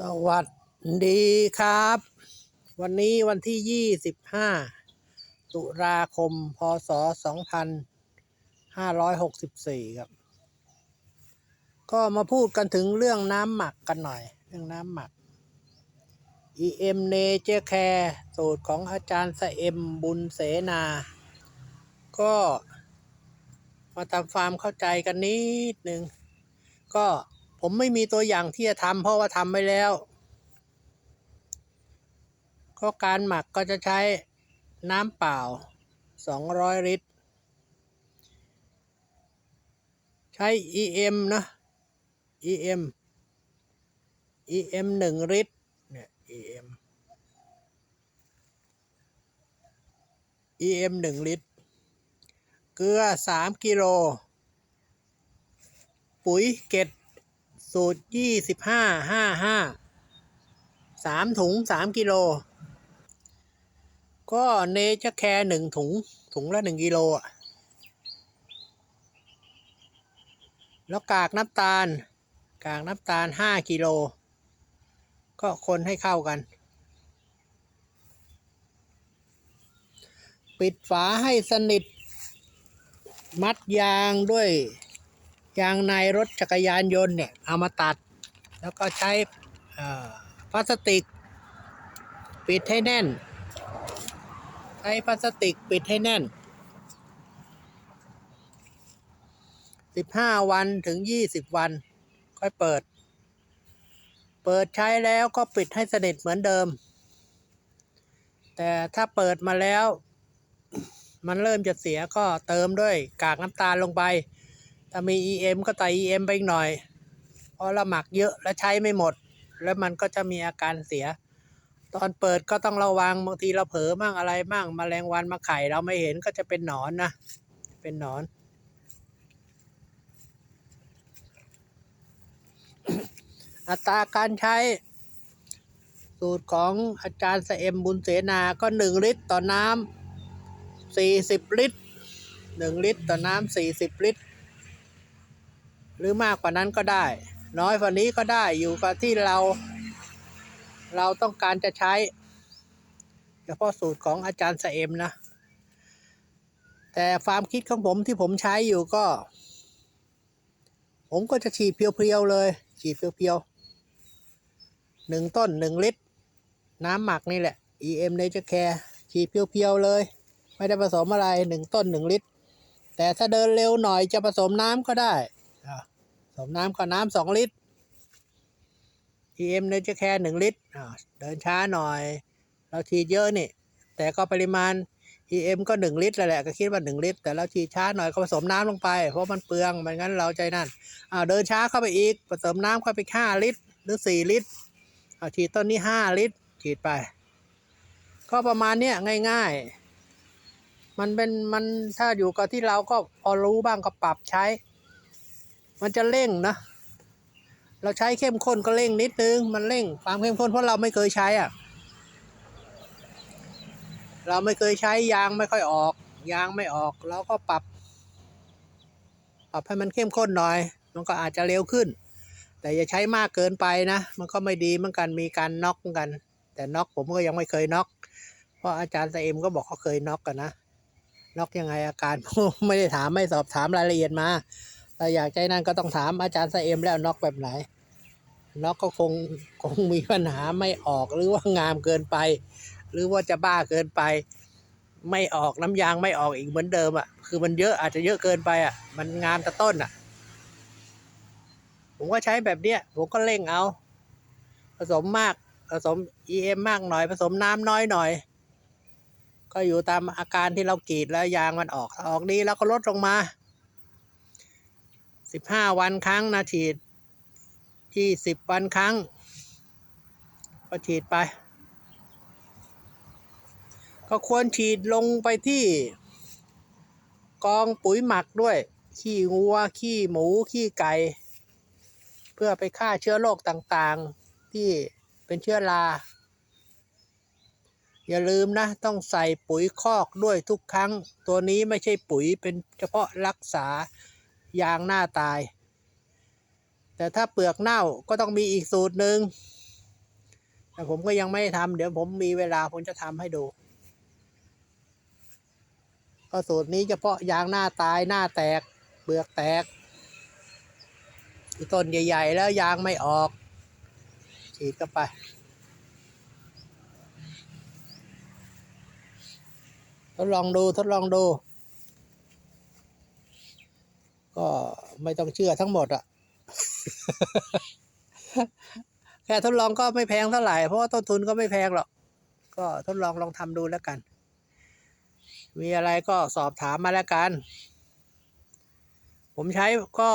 สวัสดีครับ วันนี้วันที่ 25 ตุลาคม พศ 2564 ครับ ก็มาพูดกันถึงเรื่องน้ำหมักกันหน่อย เรื่องน้ำหมัก EM Nature Care สูตรของอาจารย์สเอ็มบุญเสนา ก็มาทำความเข้าใจกันนิดนึง ก็ ผมไม่มีตัวอย่างที่จะทำเพราะว่าทำไปแล้วก็การหมักก็จะใช้น้ำเปล่า 200 ลิตร ใช้ EM นะ EM EM 1 ลิตรเนี่ย EM EM 1 ลิตร เกลือ 3 กิโล ปุ๋ยเกต สูตร25 55 3ถุง3กิโล ก็เนจะแคร์หนึ่งถุง ถุงละ1กิโลอะ แล้วกากน้ำตาล กากน้ำตาล5กิโล ก็คนให้เข้ากัน ปิดฝาให้สนิท มัดยางด้วย ยางในรถจักรยานยนต์เนี่ยเอามาตัด แล้วก็ใช้พลาสติก ปิดให้แน่น ใช้พลาสติกปิดให้แน่น 15 วันถึง 20 วัน ค่อยเปิด เปิดใช้แล้วก็ปิดให้สนิทเหมือนเดิม แต่ถ้าเปิดมาแล้ว มันเริ่มจะเสียก็เติมด้วยกากน้ำตาลลงไป ถ้ามี EM ก็ใส่ EM ไปอีกหน่อย เพราะเราหมักเยอะและใช้ไม่หมด แล้วมันก็จะมีอาการเสีย ตอนเปิดก็ต้องระวังบางทีเราเผลอมั่งอะไรมั่งมแมลงวันมาไข่เราไม่เห็นก็จะเป็นหนอนนะ เป็นหนอนอัตราการใช้สูตรของอาจารย์สเอ็มบุญเสนาก็หนึ่งลิตรต่อน้ำสี่สิบลิตรหนึ่งลิตรต่อน้ำสี่สิบลิตร หรือมากกว่านั้นก็ได้ น้อยกว่านี้ก็ได้อยู่กับที่เรา เราต้องการจะใช้เฉพาะสูตรของอาจารย์สเอ็มนะ แต่ความคิดของผมที่ผมใช้อยู่ก็ ผมก็จะฉีดเพียวๆเลย ฉีดเพียวๆหนึ่งต้นหนึ่งลิตร น้ำหมักนี่แหละ EM Nature Care ฉีดเพียวๆเลย ไม่ได้ผสมอะไรหนึ่งต้นหนึ่งลิตร แต่ถ้าเดินเร็วหน่อยจะผสมน้ำก็ได้ สมน้ำก็น้ำสองลิตร EM Nature Care หนึ่งลิตรเดินช้าหน่อย เราฉีดเยอะนี่ แต่ก็ปริมาณ EM ก็หนึ่งลิตรแหละก็คิดว่าหนึ่งลิตร แต่เราฉีดช้าหน่อยก็ผสมน้ำลงไป เพราะมันเปลืองไม่งั้นเราใจนั่นอ้าวเดินช้าเข้าไปอีกผสมน้ำเข้าไปห้าลิตร หรือสี่ลิตรเอาฉีดต้นนี้ห้าลิตร ฉีดไป ก็ประมาณเนี้ยง่าย ๆ มันเป็นมันถ้าอยู่กับที่เราก็พอรู้บ้างก็ปรับใช้ มันจะเร่งนะเราใช้เข้มข้นก็เร่งนิดนึง มันเร่งความเข้มข้นเพราะเราไม่เคยใช้อะ เราไม่เคยใช้ยางไม่ค่อยออก ยางไม่ออกเราก็ปรับ ปรับให้มันเข้มข้นหน่อย มันก็อาจจะเร็วขึ้น แต่อย่าใช้มากเกินไปนะ มันก็ไม่ดีเหมือนกันมีการน็อกเหมือนกัน แต่น็อกผมก็ยังไม่เคยน็อกเพราะอาจารย์สเอ็มก็บอกเขาเคยน็อกกันนะน็อกยังไงอาการผมไม่ได้ถามไม่สอบถามรายละเอียดมา ถ้าอยากใจนั่นก็ต้องถามอาจารย์สเอ็มแล้วน็อกแบบไหนน็อกก็คงคงมีปัญหาไม่ออกหรือว่างามเกินไป หรือว่าจะบ้าเกินไป ไม่ออกน้ำยางไม่ออกอีกเหมือนเดิมอะคือมันเยอะอาจจะเยอะเกินไปอะ มันงามแต่ต้นอะ ผมก็ใช้แบบเนี้ยผมก็เร่งเอา ผสมมากผสม EM มากหน่อย ผสมน้ำน้อยหน่อย ก็อยู่ตามอาการที่เรากรีดแล้วยางมันออกออกดีแล้วก็ลดลงมา สิบห้าวันครั้งนะฉีดที่สิบวันครั้ง ก็ฉีดไป ก็ควรฉีดลงไปที่กองปุ๋ยหมักด้วย ขี้งัว ขี้หมู ขี้ไก่ เพื่อไปฆ่าเชื้อโรคต่างๆ ที่เป็นเชื้อรา อย่าลืมนะ ต้องใส่ปุ๋ยคอกด้วยทุกครั้ง ตัวนี้ไม่ใช่ปุ๋ยเป็นเฉพาะรักษา ยางหน้าตาย แต่ถ้าเปลือกเน่าก็ต้องมีอีกสูตรหนึ่งแต่ผมก็ยังไม่ทำเดี๋ยวผมมีเวลาผมจะทำให้ดู ก็สูตรนี้เฉพาะยางหน้าตายหน้าแตก เปลือกแตกต้นใหญ่ ๆ แล้วยางไม่ออก ฉีดเข้าไปทดลองดูทดลองดู ก็ไม่ต้องเชื่อทั้งหมดอะแค่ทดลองก็ไม่แพงเท่าไหร่ เพราะว่าต้นทุนก็ไม่แพงหรอก ก็ทดลองลองทำดูแล้วกัน มีอะไรก็สอบถามมาแล้วกัน ผมใช้ก็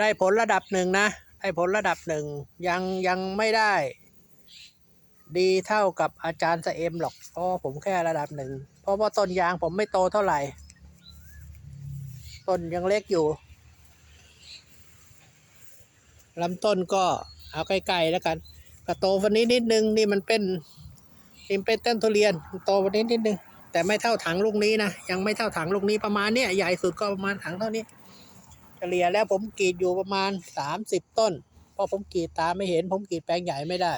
ได้ผลระดับหนึ่งนะ ได้ผลระดับหนึ่งยังยังไม่ได้ ดีเท่ากับอาจารย์สเอ็มหรอก เพราะผมแค่ระดับหนึ่ง เพราะว่าต้นยางผมไม่โตเท่าไหร่ ต้นยังเล็กอยู่ ลำต้นก็เอาใกล้ๆแล้วกันก็โตวันนี้นิดนึงนี่มันเป็นนี่เป็นต้นทุเรียนโตวันนี้นิดนึงแต่ไม่เท่าถังลูกนี้นะยังไม่เท่าถังลูกนี้ประมาณเนี้ยใหญ่สุดก็ประมาณถังเท่านี้เฉลี่ยแล้วผมกรีดอยู่ประมาณสามสิบต้น เพราะผมกรีดตาไม่เห็น ผมกรีดแปลงใหญ่ไม่ได้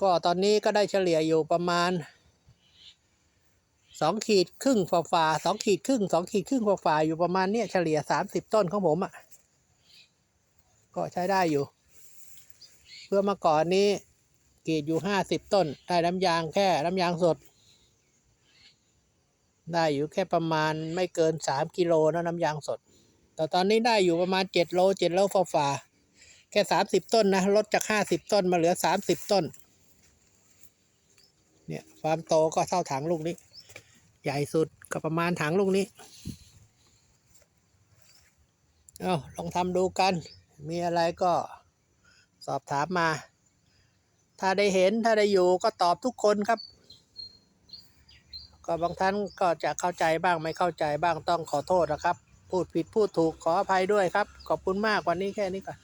ก็ตอนนี้ก็ได้เฉลี่ยอยู่ประมาณสองขีดครึ่งฝ่าฝ่าสองขีดครึ่งสองขีดครึ่งฝ่าฝ่าอยู่ประมาณเนี้ยเฉลี่ยสามสิบต้นของผมอะ่ะ ก็ใช้ได้อยู่ เพื่อเมาก่อนนี้กรีดอยู่ห้าสิบต้น ได้น้ำยางแค่น้ำยางสด ได้อยู่แค่ประมาณไม่เกินสามกิโลนะน้ำยางสด แต่ตอนนี้ได้อยู่ประมาณเจ็ดโลเจ็ดโลฝ่าฝ่าแค่สามสิบต้นนะลดจากห้าสิบต้นมาเหลือสามสิบต้น เนี่ยความโตก็เท่าถังลูกนี้ ใหญ่สุดก็ประมาณถังลูกนี้ เอาลองทำดูกัน มีอะไรก็สอบถามมา ถ้าได้เห็นถ้าได้อยู่ก็ตอบทุกคนครับ ก็บางท่านก็จะเข้าใจบ้างไม่เข้าใจบ้างต้องขอโทษนะครับ พูดผิดพูดถูกขออภัยด้วยครับ ขอบคุณมากวันนี้แค่นี้ก่อน